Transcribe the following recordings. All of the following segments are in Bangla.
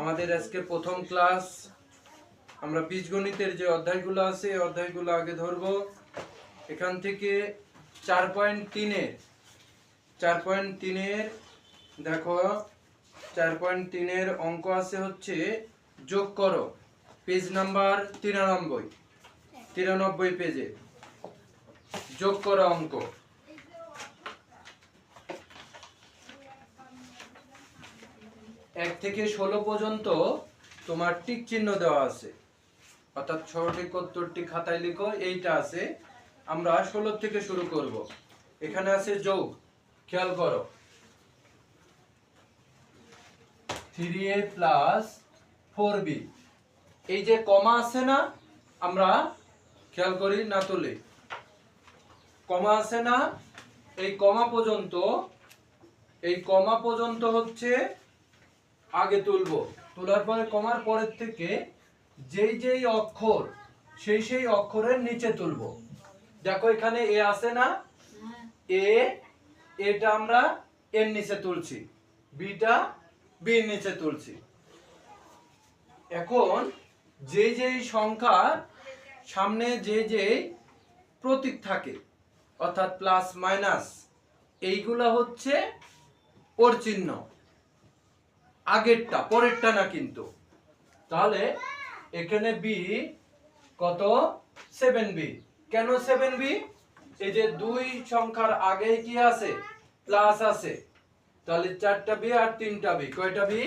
আমাদের আজকে প্রথম ক্লাস। আমরা বীজগণিতের যে অধ্যায়গুলো আছে, এই অধ্যায়গুলো আগে ধরবো। এখান থেকে চার পয়েন্ট তিনের, চার পয়েন্ট তিনের, দেখো, চার পয়েন্ট তিনের অঙ্ক আছে হচ্ছে যোগ করো, পেজ নাম্বার তিরানব্বই তিরানব্বই পেজে। যোগ করো অঙ্ক। এক থেকে ষোলো পর্যন্ত তোমার টিক চিহ্ন দেওয়া আছে। অর্থাৎ ছটি কত্তরটি খাতায় লিখো, এইটা আছে। আমরা ষোলো থেকে শুরু করব। এখানে আছে যোগ, খেয়াল করো। Three A plus four B. এই যে কমা আছে না, আমরা খেয়াল করি না তুলে। কমা আছে না, এই কমা পর্যন্ত, এই কমা পর্যন্ত হচ্ছে আগে তুলবো। তোলার পরে কমার পরের থেকে যেই যেই অক্ষর, সেই সেই অক্ষরের নিচে তুলবো। দেখো এখানে এ আছে না? এ, এটা আমরা এর নিচে তুলছি। বিটা বির নিচে তুলছি। এখন যে যেই সংখ্যার সামনে যে যে প্রতীক থাকে, অর্থাৎ প্লাস মাইনাস এইগুলা হচ্ছে ওর চিহ্ন। আগেরটা, পরেরটা না কিন্তু। তাহলে এখানে বি কত? সেভেন বি কেন সেভেন বি এই যে দুই সংখ্যার আগে কি আছে? প্লাস আছে। তাহলে চারটা বি আর তিনটা বি কয়টা বি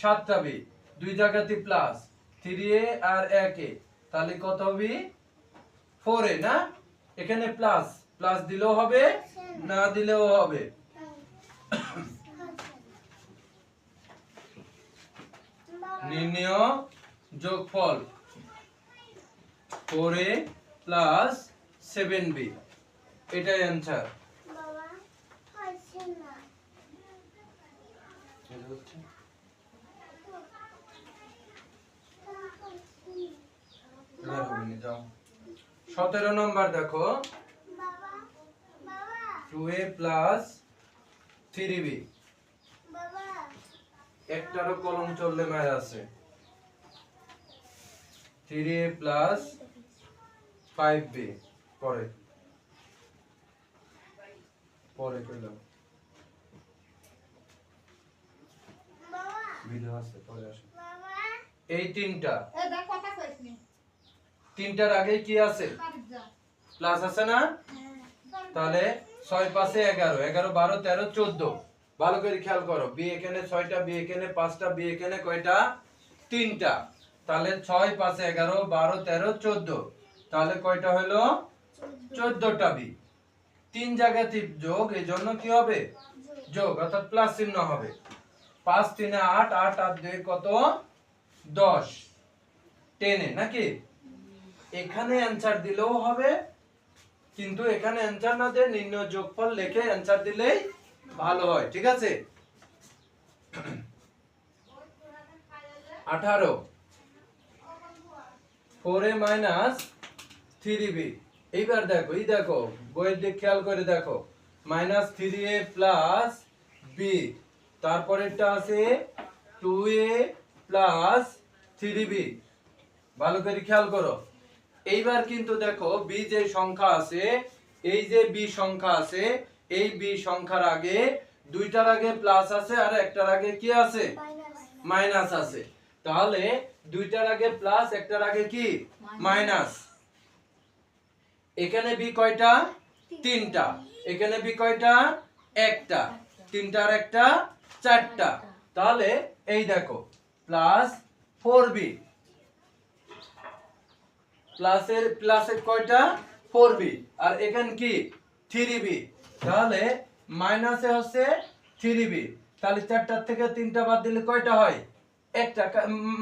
সাতটা বি দুই জায়গাতে প্লাস থ্রি এ আর এক এ তাহলে কত বি ফোর এ না? এখানে প্লাস প্লাস দিলেও হবে, না দিলেও হবে। নির্ণয় যোগফল four A plus seven B এটাই অ্যান্সার সতেরো নম্বর দেখো। Two A plus three B একটারও কলম চললে মায়ের আছে। Three A plus five B পরে। পরে পেলাম ভিডিও আছে পরে আসে। এই তিনটা। তিনটার আগে কি আছে? প্লাস আছে না? তাহলে ছয় পাশে এগারো। এগারো বারো তেরো চোদ্দ। ভালো করে খেয়াল করো বি এখানে ছয়টা বি এখানে পাঁচটা বি এখানে কয়টা? তিনটা। তাহলে ছয় পাশে এগারো, বারো, তেরো, চোদ্দ। তাহলে কয়টা হলো? চোদ্দটা বি তিন জায়গাতে যোগ এই জন্য কি হবে? যোগ, অর্থাৎ প্লাস চিহ্ন হবে। পাঁচ, তিনে আট আট আট দুই কত? দশ। টেনে, নাকি? এখানে অ্যান্সার দিলেও হবে, কিন্তু এখানে অ্যান্সার না দিয়ে নির্ণয় যোগফল লেখে অ্যান্সার দিলেই ভালো হয়, ঠিক আছে? আঠারো। Four A minus three B. এইবার দেখো, এই দেখো, বইয়ের দিক খেয়াল করে দেখো। Minus three A plus B. তারপরেরটা আছে two A plus three B. ভালো করে খেয়াল করো। এইবার কিন্তু দেখো, বি যে সংখ্যা আছে, এই যে বি সংখ্যা আছে এই বি সংখ্যার আগে, দুইটার আগে প্লাস আছে আর একটার আগে কি আছে? মাইনাস আছে। তাহলে দুইটার আগে প্লাস একটার আগে কি? মাইনাস এখানে বি কয়টা? তিনটা। এখানে বি কয়টা? একটা। তিনটার একটা, চারটা। তাহলে এই দেখো প্লাস ফোর বি প্লাসের প্লাসের কয়টা? ফোর বি আর এখানে কি? থ্রি বি তাহলে মাইনাসে হচ্ছে থ্রি বি তাহলে চারটার থেকে তিনটা বাদ দিলে কয়টা হয়? একটা।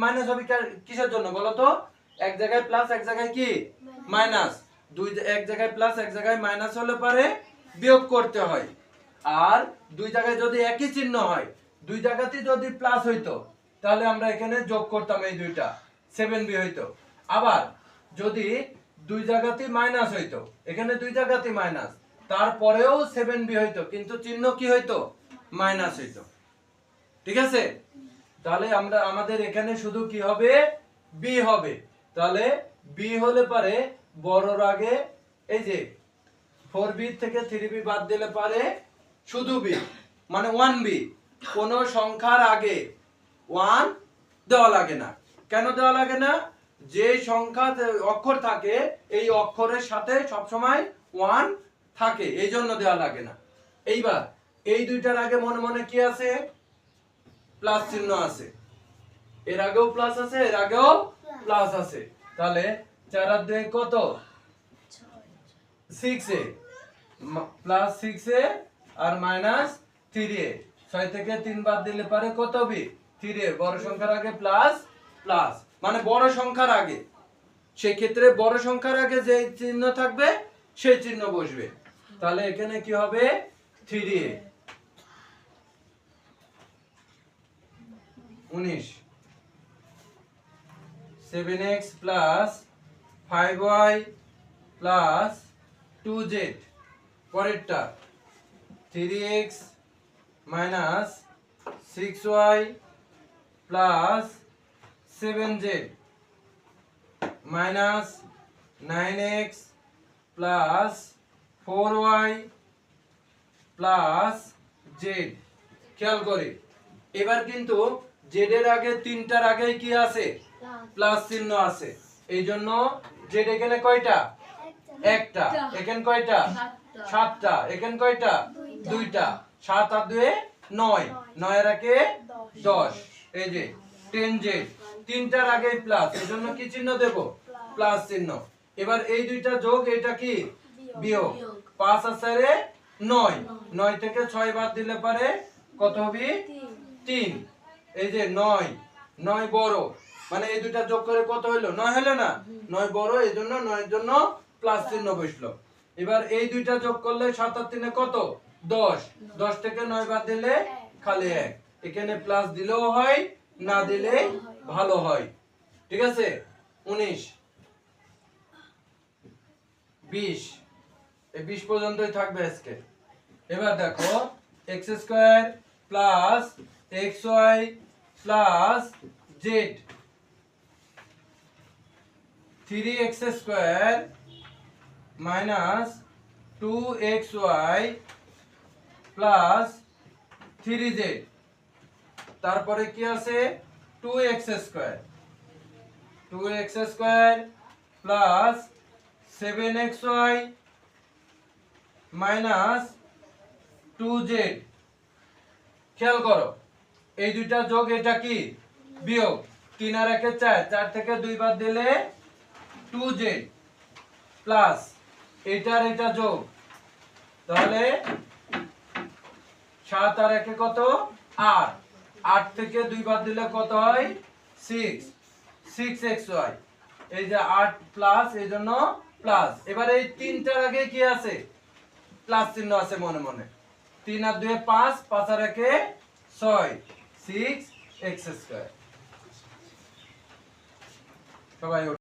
মাইনাস হবে কিসের জন্য বলো তো? এক জায়গায় প্লাস এক জায়গায় কি? মাইনাস। দুই এক জায়গায় প্লাস এক জায়গায় মাইনাস হলে পারে বিয়োগ করতে হয়। আর দুই জায়গায় যদি একই চিহ্ন হয় দুই জায়গাতেই যদি প্লাস হইতো তাহলে আমরা এখানে যোগ করতাম এই দুইটা। সেভেন বি হইতো। আবার যদি দুই জায়গাতেই মাইনাস হইতো এখানে দুই জায়গাতেই মাইনাস তারপরেও সেভেন বি হইতো, কিন্তু চিহ্ন কি হইতো? মাইনাস হইতো। ঠিক আছে? তাহলে আমরা, আমাদের এখানে শুধু কি হবে? বি হবে। তাহলে বি হলে পারে বড়র আগে, এই যে ফোর বি থেকে থ্রি বি বাদ দিলে পারে শুধু বি মানে ওয়ান বি কোন সংখ্যার আগে ওয়ান দেওয়া লাগে না। কেন দেওয়া লাগে না? যে সংখ্যা অক্ষর থাকে, এই অক্ষরের সাথে সবসময় ওয়ান থাকে, এই জন্য দেওয়া লাগে না। এইবার, এই দুইটার আগে মনে মনে কি আছে? প্লাস চিহ্ন আছে। এর আগেও প্লাস আছে, এর আগেও প্লাস আছে। তাহলে চার আর দুই কত? Six A. Plus six A R minus three A. ছয় থেকে তিন বাদ দিলে পারে কত বি থ্রি এ। বড় সংখ্যার আগে প্লাস প্লাস। মানে বড় সংখ্যার আগে। সেক্ষেত্রে বড় সংখ্যার আগে যে চিহ্ন থাকবে, সেই চিহ্ন বসবে। তাহলে এখানে কি হবে? থ্রি এ উনিশ। Seven X plus five Y plus two Z পরেরটা। Three X minus six Y plus seven Z minus nine X plus four Y plus Z. খেয়াল করে। এবার কিন্তু জেড এর আগে তিনটার আগে কি আছে? প্লাস। চিহ্ন আছে। এই জন্য জেড এখানে কয়টা? একটা। এখানে কয়টা? সাতটা। এখানে কয়টা? দুইটা। সাত আর দুয়ে নয়। নয়ের আগে দশ। এই যে টেন জেড। তিনটার আগে প্লাস। এই জন্য কি চিহ্ন দেব? প্লাস চিহ্ন। এবার এই দুইটা যোগ এটা কি? বিয়োগ। পাঁচ আসারে নয়। নয়। থেকে ছয় বাদ দিলে পারে কত হবে? তিন। এই যে নয়। নয় বড়। মানে এই দুইটা যোগ করে কত হইল? নয় হলো না? নয় বড় এই জন্য নয়ের জন্য প্লাস চিহ্ন বসল। এবার এই দুইটা যোগ করলে সাত আর তিনে কত? দশ। দশ। থেকে নয় বাদ দিলে খালি এক। এখানে প্লাস দিলেও হয় না দিলে ভালো হয়। ঠিক আছে? উনিশ। বিশ। এই বিশ পর্যন্তই থাকবে আজকে। এবার দেখো X square plus X Y plus Z three X square minus two X Y plus three Z তারপরে কি আছে? Two X square two X square plus seven X Y minus two Z. খেয়াল করো, এই দুইটা যোগ এটা কি? বিয়োগ। তিন আর একে চার চার থেকে দুই বাদ দিলে টু জেড প্লাস এটার এটা যোগ। তাহলে সাত আর একে কত? আট। আট থেকে দুই বাদ দিলে কত হয়? সিক্স। Six X Y. এই যে আট প্লাস, এই জন্য প্লাস। এবার এই তিনটার আগে কি আছে? প্লাস চিহ্ন আছে মনে মনে। তিন আর দুয়ে পাঁচ পাঁচ আর একে ছয় সিক্স এক্স স্কোয়ার সবাই